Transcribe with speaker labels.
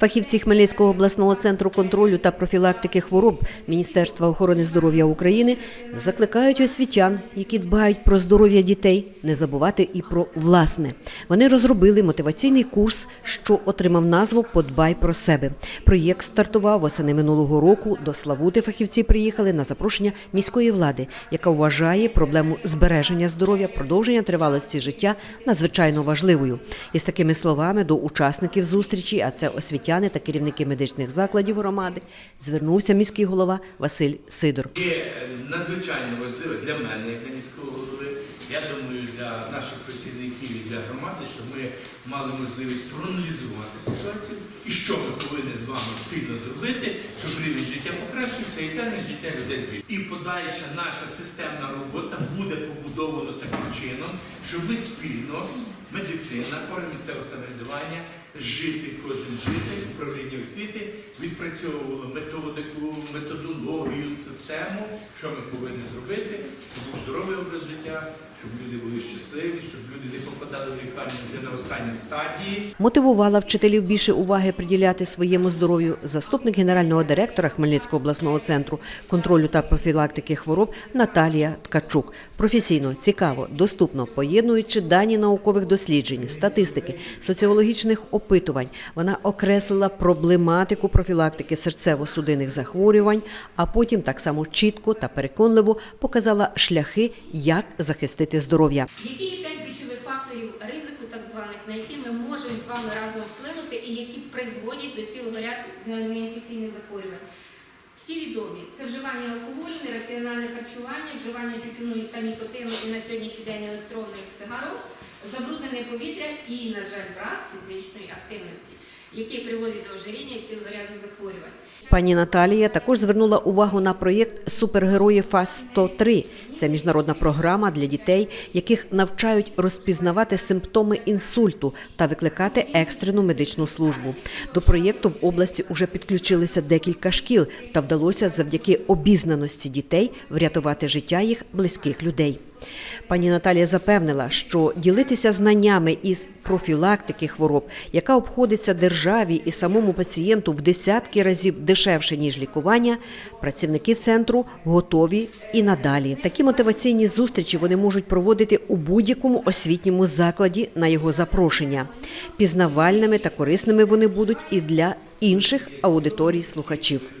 Speaker 1: Фахівці Хмельницького обласного центру контролю та профілактики хвороб Міністерства охорони здоров'я України закликають освітян, які дбають про здоров'я дітей, не забувати і про власне. Вони розробили мотиваційний курс, що отримав назву Подбай про себе. Проєкт стартував восени минулого року. До Славути фахівці приїхали на запрошення міської влади, яка вважає проблему збереження здоров'я, продовження тривалості життя надзвичайно важливою. І з такими словами до учасників зустрічі, а це освітяни та керівники медичних закладів громади, звернувся міський голова Василь Сидор.
Speaker 2: є е, надзвичайно важливе для мене, як для міського голови. Я думаю, для наших працівників і для громади, щоб ми мали можливість проаналізувати ситуацію і що ми повинні з вами спільно зробити, щоб рівень життя покращився і термін життя людей збільшився. І подальша наша системна робота буде побудована таким чином, щоб ми спільно, медицина, органи місцевого самоврядування, жити, кожен житель, управління освіти відпрацьовувало методику, методологію, систему, що ми повинні зробити, здоровий образ життя, щоб люди були щасливі, щоб люди не попадали в лікарню вже на останній стадії.
Speaker 1: Мотивувала вчителів більше уваги приділяти своєму здоров'ю заступник генерального директора Хмельницького обласного центру контролю та профілактики хвороб Наталія Ткачук. Професійно, цікаво, доступно, поєднуючи дані наукових досліджень, статистики, соціологічних опитувань. Вона окреслила проблематику профілактики серцево-судинних захворювань, а потім так само чітко та переконливо показала шляхи, як захистити здоров'я.
Speaker 3: Які є п'ять ключових факторів ризику, так званих, на які ми можемо з вами разом вплинути і які призводять до цілого ряду неінфекційних захворювань? Всі відомі це вживання алкоголю, нераціональне харчування, вживання тютюну та нікотину і на сьогоднішній день електронних сигарок, забруднене повітря і, на жаль, брак фізичної активності, який приводить до ожиріння і цілого ряду захворювань.
Speaker 1: Пані Наталія також звернула увагу на проєкт Супергерої ФАС 103 Це міжнародна програма для дітей, яких навчають розпізнавати симптоми інсульту та викликати екстрену медичну службу. До проєкту в області уже підключилися декілька шкіл, та вдалося завдяки обізнаності дітей врятувати життя їх близьких людей. Пані Наталія запевнила, що ділитися знаннями із профілактики хвороб, яка обходиться державі і самому пацієнту в десятки разів дешевше ніж лікування, працівники центру готові і надалі. Такі мотиваційні зустрічі вони можуть проводити у будь-якому освітньому закладі на його запрошення. Пізнавальними та корисними вони будуть і для інших аудиторій слухачів.